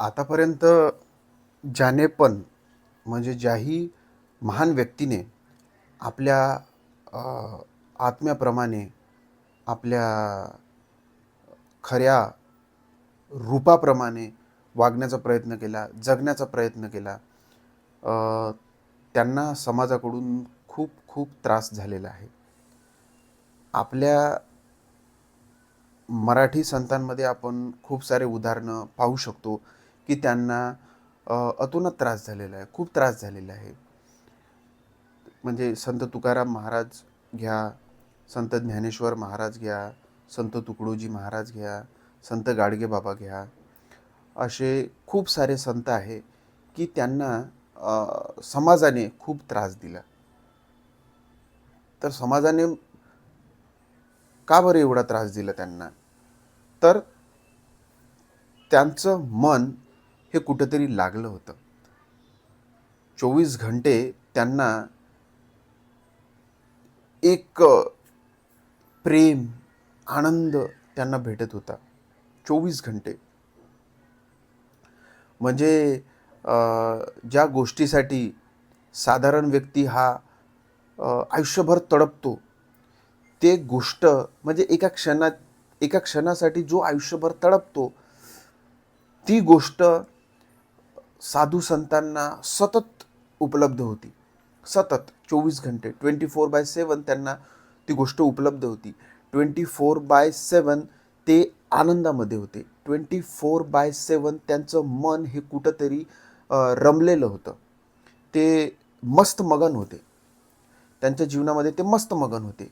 आतापर्यंत ज्याने पण म्हणजे ज्याही महान व्यक्तीने आपल्या आत्म्याप्रमाणे आपल्या खऱ्या रूपाप्रमाणे वागण्याचा प्रयत्न केला जगण्याचा प्रयत्न केला त्यांना समाजाकडून खूप खूप त्रास झालेला आहे. आपल्या मराठी संतांमध्ये आपण खूप सारे उदाहरणं पाहू शकतो. की त्यांना अतोनात त्रास झालेला आहे. खूप त्रास झालेला आहे. म्हणजे संत तुकाराम महाराज घ्या संत ज्ञानेश्वर महाराज घ्या संत तुकडोजी महाराज घ्या संत गाडगे बाबा घ्या असे खूप सारे संत आहे की त्यांना समाजाने खूप त्रास दिला. तर समाजाने का बरं एवढा त्रास दिला त्यांना? तर त्यांचं मन हे कुठंतरी लागलं होतं. चोवीस घंटे त्यांना एक प्रेम आनंद त्यांना भेटत होता. चोवीस घंटे. म्हणजे ज्या गोष्टीसाठी साधारण व्यक्ती हा आयुष्यभर तडपतो ते गोष्ट म्हणजे एका क्षणात एका क्षणासाठी जो आयुष्यभर तडपतो ती गोष्ट साधू संतांना सतत उपलब्ध होती. सतत चोवीस घंटे ट्वेंटी फोर बाय सेवन त्यांना ती गोष्ट उपलब्ध होती. ट्वेंटी फोर बाय सेवन ते आनंदामध्ये होते. ट्वेंटी फोर बाय सेवन त्यांचं मन हे कुठंतरी रमलेलं होतं. ते मस्त मगन होते. त्यांच्या जीवनामध्ये ते मस्त मगन होते.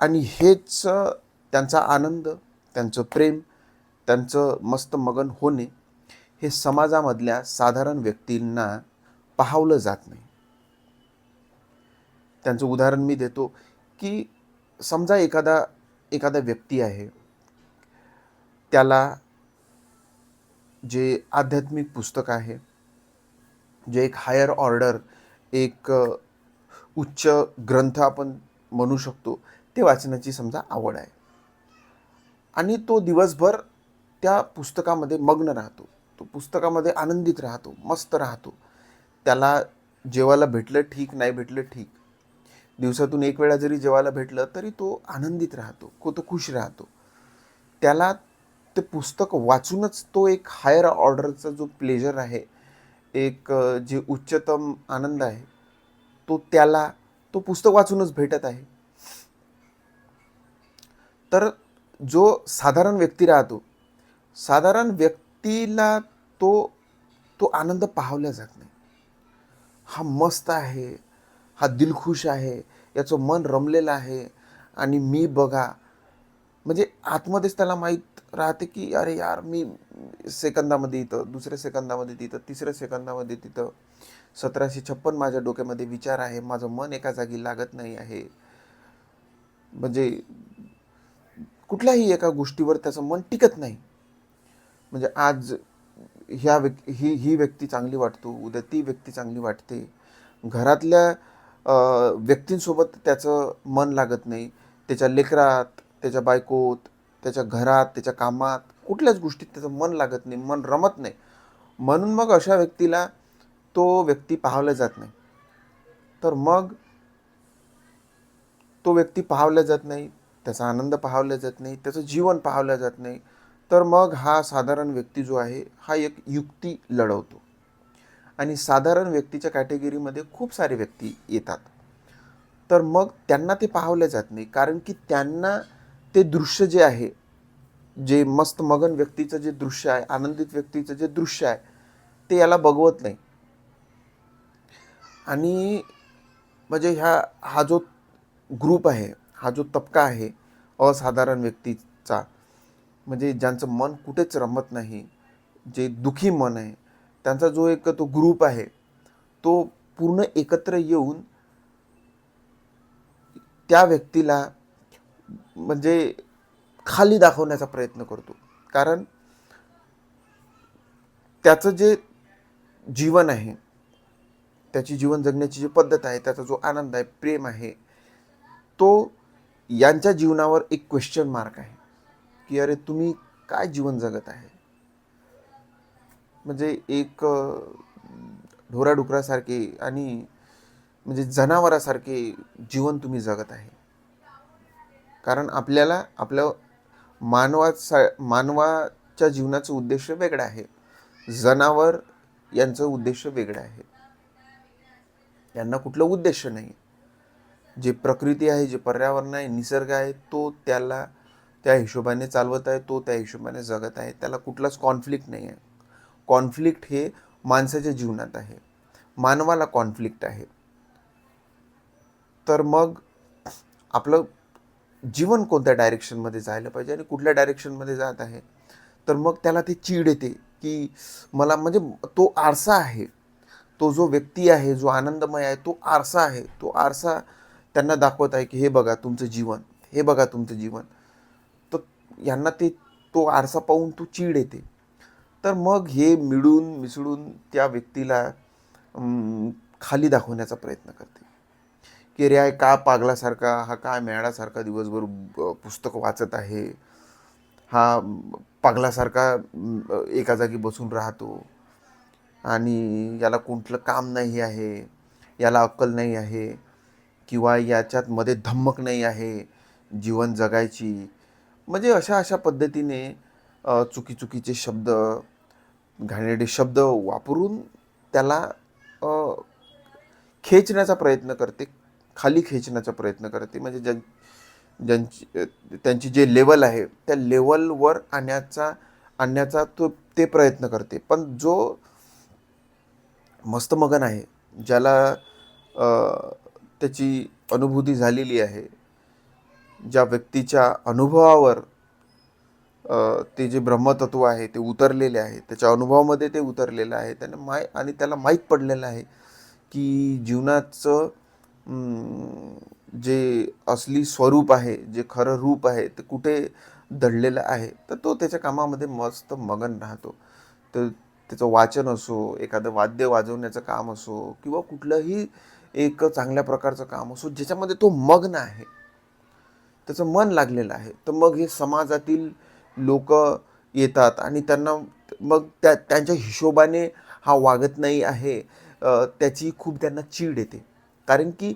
आणि हेच त्यांचा आनंद त्यांचं प्रेम त्यांचं मस्त मगन होणे हे समाजामधल्या साधारण व्यक्तींना पाहावलं जात नाही. त्यांचं उदाहरण मी देतो की समजा एखादा एखादा व्यक्ती आहे त्याला जे आध्यात्मिक पुस्तक आहे जे एक हायर ऑर्डर एक उच्च ग्रंथ आपण म्हणू शकतो ते वाचण्याची समजा आवड आहे. आणि तो दिवसभर त्या पुस्तकामध्ये मग्न राहतो. तो पुस्तकामध्ये आनंदित राहतो मस्त राहतो. त्याला जेवायला भेटलं ठीक नाही भेटलं ठीक. दिवसातून एक वेळा जरी जेवायला भेटलं तरी तो आनंदित राहतो को तो खुश राहतो. त्याला ते पुस्तक वाचूनच तो एक हायर ऑर्डरचा जो प्लेजर आहे एक जे उच्चतम आनंद आहे तो त्याला तो पुस्तक वाचूनच भेटत आहे. तर जो साधारण व्यक्ती राहतो साधारण व्यक्ती तिला तो तो आनंद पाहवला जात नाही. हा मस्त आहे हा दिलखुश आहे याचं मन रमलेलं आहे आणि मी बघा म्हणजे आतमध्येच त्याला माहीत राहते की अरे यार मी सेकंदामध्ये इथं दुसऱ्या सेकंदामध्ये तिथं तिसऱ्या सेकंदामध्ये तिथं सतराशे छप्पन माझ्या डोक्यामध्ये विचार आहे माझं मन एका जागी लागत नाही आहे. म्हणजे कुठल्याही एका गोष्टीवर त्याचं मन टिकत नाही. म्हणजे आज ह्या व्यक् ही ही व्यक्ती चांगली वाटतो उद्या ती व्यक्ती चांगली वाटते. घरातल्या व्यक्तींसोबत त्याचं मन लागत नाही. त्याच्या लेकरात त्याच्या बायकोत त्याच्या घरात त्याच्या कामात कुठल्याच गोष्टीत त्याचं मन लागत नाही मन रमत नाही. म्हणून मग अशा व्यक्तीला तो व्यक्ती पाहावला जात नाही. तर मग तो व्यक्ती पाहावला जात नाही त्याचा आनंद पाहावला जात नाही त्याचं जीवन पाहावलं जात नाही. तर मग हा साधारण व्यक्ती जो आहे हा एक युक्ती लढवतो. आणि साधारण व्यक्तीच्या कॅटेगरीमध्ये खूप सारे व्यक्ती येतात. तर मग त्यांना ते पाहवले जात नाही कारण की त्यांना ते दृश्य जे आहे जे मस्त मगन व्यक्तीचं जे दृश्य आहे आनंदित व्यक्तीचं जे दृश्य आहे ते याला बघवत नाही. आणि म्हणजे ह्या हा जो ग्रुप आहे हा जो तबका आहे असाधारण व्यक्तीचा म्हणजे ज्यांचं मन कुठेच रमत नाही जे दुखी मन आहे त्यांचा जो एक तो ग्रुप आहे तो पूर्ण एकत्र येऊन त्या व्यक्तीला म्हणजे खाली दाखवण्याचा प्रयत्न करतो. कारण त्याचं जे जीवन आहे त्याची जीवन जगण्याची जी पद्धत आहे त्याचा जो आनंद आहे प्रेम आहे तो यांच्या जीवनावर एक क्वेश्चन मार्क आहे. की अरे तुम्ही काय जीवन जगत आहे? म्हणजे एक ढोराढुकरासारखे आणि म्हणजे जनावरासारखे जीवन तुम्ही जगत आहे. कारण आपल्याला आपल्या मानवाचा मानवाच्या जीवनाचं उद्देश वेगळं आहे. जनावर यांचं उद्देश वेगळं आहे. यांना कुठलं उद्देश नाही. जे प्रकृती आहे जे पर्यावरण आहे निसर्ग आहे तो त्याला त्या हिशोबाने चालवत आहे तो त्या हिशोबाने जगत आहे. त्याला कुठलाच कॉन्फ्लिक्ट नाही आहे कॉन्फ्लिक्ट हे माणसाच्या जीवनात आहे. मानवाला कॉन्फ्लिक्ट आहे. तर मग आपलं जीवन कोणत्या डायरेक्शनमध्ये जायला पाहिजे आणि कुठल्या डायरेक्शनमध्ये जात आहे? तर मग त्याला ते चीड येते की मला म्हणजे तो आरसा आहे. तो जो व्यक्ती आहे जो आनंदमय आहे तो आरसा आहे. तो आरसा त्यांना दाखवत आहे की हे बघा तुमचं जीवन. हे बघा तुमचं जीवन. यांना ते तो आरसा पाहून तो चीड येते. तर मग हे मिळून मिसळून त्या व्यक्तीला खाली दाखवण्याचा प्रयत्न करते. की रे का पागलासारखा हा काय मेळासारखा दिवसभर पुस्तक वाचत आहे? हा पागलासारखा एका जागी बसून राहतो. आणि याला कुठलं काम नाही आहे? याला अक्कल नाही आहे? किंवा याच्यात मध्ये धम्मक नाही आहे? जीवन जगायची म्हणजे अशा अशा पद्धतीने चुकी चुकीचे शब्द घाणेरडे शब्द वापरून त्याला खेचण्याचा प्रयत्न करते खाली खेचण्याचा प्रयत्न करते. म्हणजे ज्यां ज्यांची त्यांची जे लेवल आहे त्या लेवलवर आणण्याचा आणण्याचा तो ते प्रयत्न करते. पण जो मस्तमगन आहे ज्याला त्याची अनुभूती झालेली आहे ज्या व्यक्तीच्या अनुभवावर ते जे ब्रह्मतत्व आहे ते उतरलेले आहे त्याच्या अनुभवामध्ये ते उतरलेलं आहे त्याने माय आणि त्याला माहीत पडलेलं आहे की जीवनाचं जे असली स्वरूप आहे जे खरं रूप आहे ते कुठे दडलेलं आहे तर तो त्याच्या कामामध्ये मस्त मगन राहतो. तर त्याचं वाचन असो एखादं वाद्य वाजवण्याचं काम असो किंवा कुठलंही एक चांगल्या प्रकारचं काम असो ज्याच्यामध्ये तो मग्न आहे. त्याचं मन लागलेलं आहे. तर मग हे समाजातील लोक येतात आणि त्यांना मग त्या त्यांच्या हिशोबाने हा वागत नाही आहे त्याची खूप त्यांना चीड येते. कारण की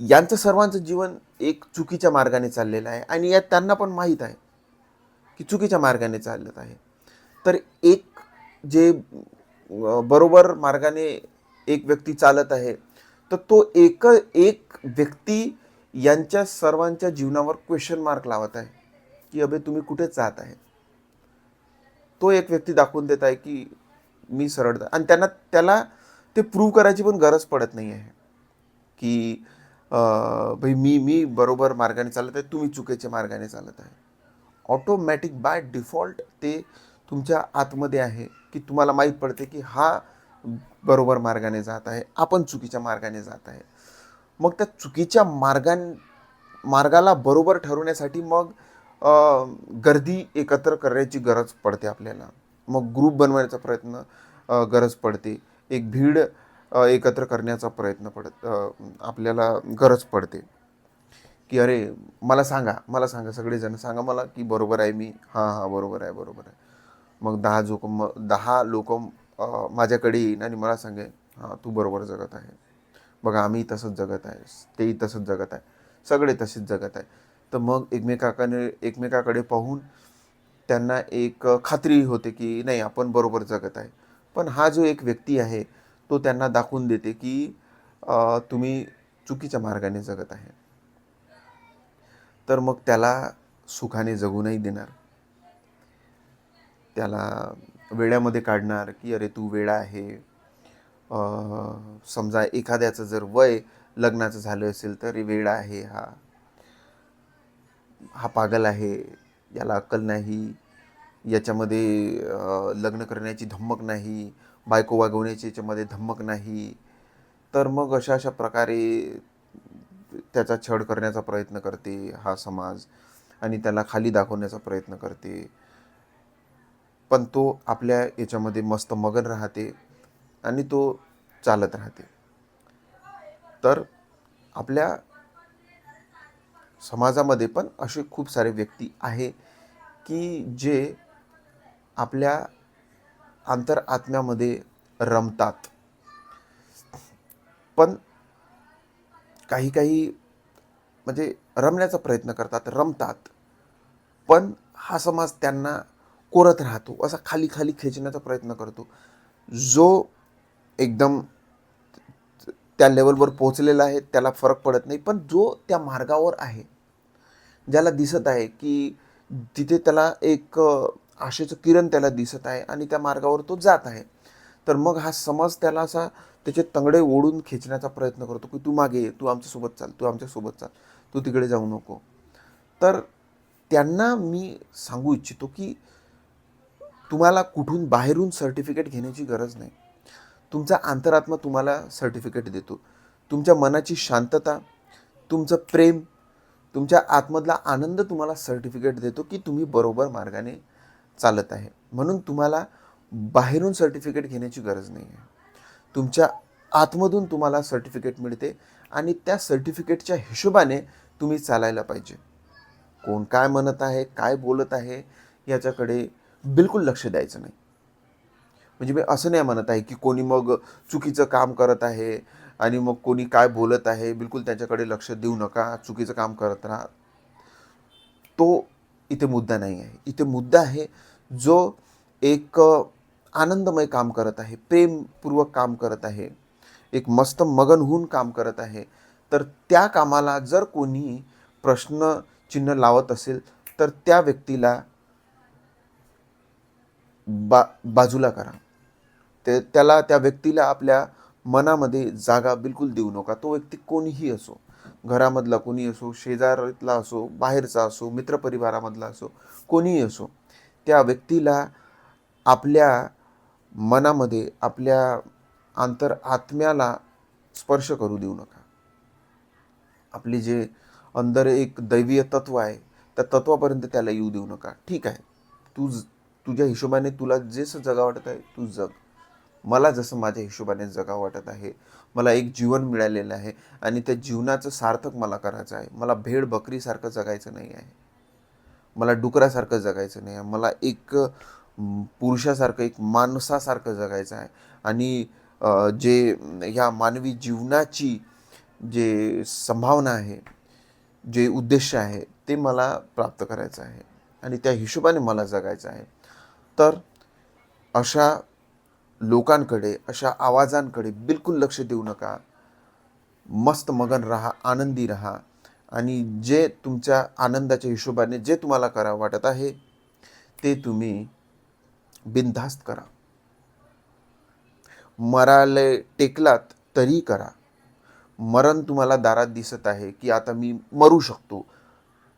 यांचं सर्वांचं जीवन एक चुकीच्या मार्गाने चाललेलं आहे आणि यात त्यांना पण माहीत आहे की चुकीच्या मार्गाने चालत आहे. तर एक जे बरोबर मार्गाने एक व्यक्ती चालत आहे तर तो एक एक व्यक्ती यांच्या सर्वांच्या जीवनावर क्वेश्चन मार्क लावत आहे. की अबे तुम्ही कुठे जात आहे? तो एक व्यक्ती दाखवून देत आहे की मी सरळ आणि त्यांना त्याला ते प्रूव्ह करायची पण गरज पडत नाही आहे. की भाई मी मी बरोबर मार्गाने चालत आहे तुम्ही चुकीच्या मार्गाने चालत आहे. ऑटोमॅटिक बाय डिफॉल्ट ते तुमच्या आतमध्ये आहे की तुम्हाला माहीत पडते की हा बरोबर मार्गाने जात आहे आपण चुकीच्या मार्गाने जात आहे. मग त्या चुकीच्या मार्गां मार्गाला बरोबर ठरवण्यासाठी मग गर्दी एकत्र करण्याची गरज पडते आपल्याला. मग ग्रुप बनवण्याचा प्रयत्न गरज पडते. एक भीड एकत्र करण्याचा प्रयत्न पडत आपल्याला गरज पडते. की अरे मला सांगा मला सांगा सगळेजण सांगा मला की बरोबर आहे मी. हां हां बरोबर आहे बरोबर आहे. मग दहा जोक म दहा लोक माझ्याकडे येईन आणि मला सांगे हां तू बरोबर जगत आहे. बघा आम्ही तसंच जगत आहे. तेही तसंच जगत आहे. सगळे तसेच जगत आहे. तर मग एकमेकाकडे एकमेकाकडे पाहून त्यांना एक खात्री होते की नाही आपण बरोबर जगत आहे. पण हा जो एक व्यक्ती आहे तो त्यांना दाखवून देते की तुम्ही चुकीच्या मार्गाने जगत आहे. तर मग त्याला सुखाने जगू नाही देणार. त्याला वेड्यामध्ये काढणार की अरे तू वेडा आहे. समजा एखाद्याचं जर वय लग्नाचं झालं असेल तर वेळ आहे हा. हा पागल आहे याला अक्कल नाही याच्यामध्ये लग्न करण्याची धम्मक नाही बायको वागवण्याची याच्यामध्ये धम्मक नाही तर मग अशा अशा प्रकारे त्याचा छळ करण्याचा प्रयत्न करते हा समाज आणि त्याला खाली दाखवण्याचा प्रयत्न करते. पण तो आपल्या याच्यामध्ये मस्त मगन राहते. आणि तो चालत राहते. तर आपल्या समाजामध्ये पण असे खूप सारे व्यक्ती आहे की जे आपल्या आंतर आत्म्यामध्ये रमतात. पण काही काही म्हणजे रमण्याचा प्रयत्न करतात रमतात. पण हा समाज त्यांना कोरत राहतो असा खाली खाली खेचण्याचा प्रयत्न करतो. जो एकदम त्या लेवलवर पोहोचलेला आहे त्याला फरक पडत नाही. पण जो त्या मार्गावर आहे ज्याला दिसत आहे की तिथे त्याला एक आशेचं किरण त्याला दिसत आहे आणि त्या मार्गावर तो जात आहे तर मग हा समज त्याला असा त्याचे तंगडे ओढून खेचण्याचा प्रयत्न करतो की तू मागे ये तू आमच्यासोबत चाल तू आमच्यासोबत चाल तू तिकडे जाऊ नको. तर त्यांना मी सांगू इच्छितो की तुम्हाला कुठून बाहेरून सर्टिफिकेट घेण्याची गरज नाही. तुमचा अंतरात्मा तुम्हाला सर्टिफिकेट देतो. तुमच्या मनाची शांतता तुमचं प्रेम तुमच्या आतमधला आनंद तुम्हाला सर्टिफिकेट देतो की तुम्ही बरोबर मार्गाने चालत आहे. म्हणून तुम्हाला बाहेरून सर्टिफिकेट घेण्याची गरज नाही आहे तुमच्या आतमधून तुम्हाला सर्टिफिकेट मिळते आणि त्या सर्टिफिकेटच्या हिशोबाने तुम्ही चालायला पाहिजे. कोण काय म्हणत आहे काय बोलत आहे याच्याकडे बिलकुल लक्ष द्यायचं नाही. म्हणजे मी असं नाही म्हणत आहे की कोणी मग चुकीचं काम करत आहे आणि मग कोणी काय बोलत आहे बिलकुल त्याच्याकडे लक्ष देऊ नका चुकीचं काम करत राहा. तो इथे मुद्दा नाही आहे. इथे मुद्दा आहे जो एक आनंदमय काम करत आहे प्रेमपूर्वक काम करत आहे एक मस्त मगन होऊन काम करत आहे. तर त्या कामाला जर कोणी प्रश्नचिन्ह लावत असेल तर त्या व्यक्तीला बा बाजूला करा. ते त्याला त्या व्यक्तीला आपल्या मनामध्ये जागा बिलकुल देऊ नका. तो व्यक्ती कोणीही असो घरामधला कोणी असो शेजारातला असो बाहेरचा असो मित्रपरिवारामधला असो कोणीही असो त्या व्यक्तीला आपल्या मनामध्ये आपल्या आंतर आत्म्याला स्पर्श करू देऊ नका. आपली जे अंदर एक दैवीय तत्व आहे त्या तत्वापर्यंत त्याला येऊ देऊ नका. ठीक आहे. तू तुझ्या हिशोबाने तुला जसं जगा वाटत आहे तू जग. मला जसं माझ्या हिशोबाने जगा वाटत आहे मला एक जीवन मिळालेलं आहे आणि त्या जीवनाचं सार्थक मला करायचं आहे. मला भेड बकरीसारखं जगायचं नाही आहे. मला डुकरासारखं जगायचं नाही आहे. मला एक पुरुषासारखं एक माणसासारखं जगायचं आहे. आणि जे ह्या मानवी जीवनाची जे संभावना आहे जे उद्देश आहे ते मला प्राप्त करायचं आहे. आणि त्या हिशोबाने मला जगायचं आहे. तर अशा लोकांकडे अशा आवाजांकडे बिलकुल लक्ष देऊ नका. मस्त मगन राहा आनंदी राहा. आणि जे तुमच्या आनंदाच्या हिशोबाने जे तुम्हाला करा वाटत आहे ते तुम्ही बिनधास्त करा. मराले टेकलात तरी करा. मरण तुम्हाला दारात दिसत आहे की आता मी मरू शकतो.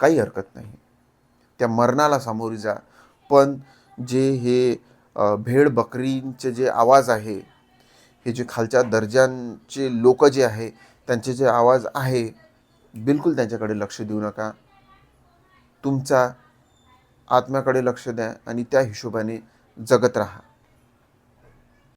काही हरकत नाही. त्या मरणाला सामोरी जा. पण जे हे भेड बकरींचे जे आवाज आहे हे जे खालच्या दर्जांचे लोक जे आहे त्यांचे जे आवाज आहे बिलकुल त्यांच्याकडे लक्ष देऊ नका. तुमचा आत्म्याकडे लक्ष द्या आणि त्या हिशोबाने जगत राहा.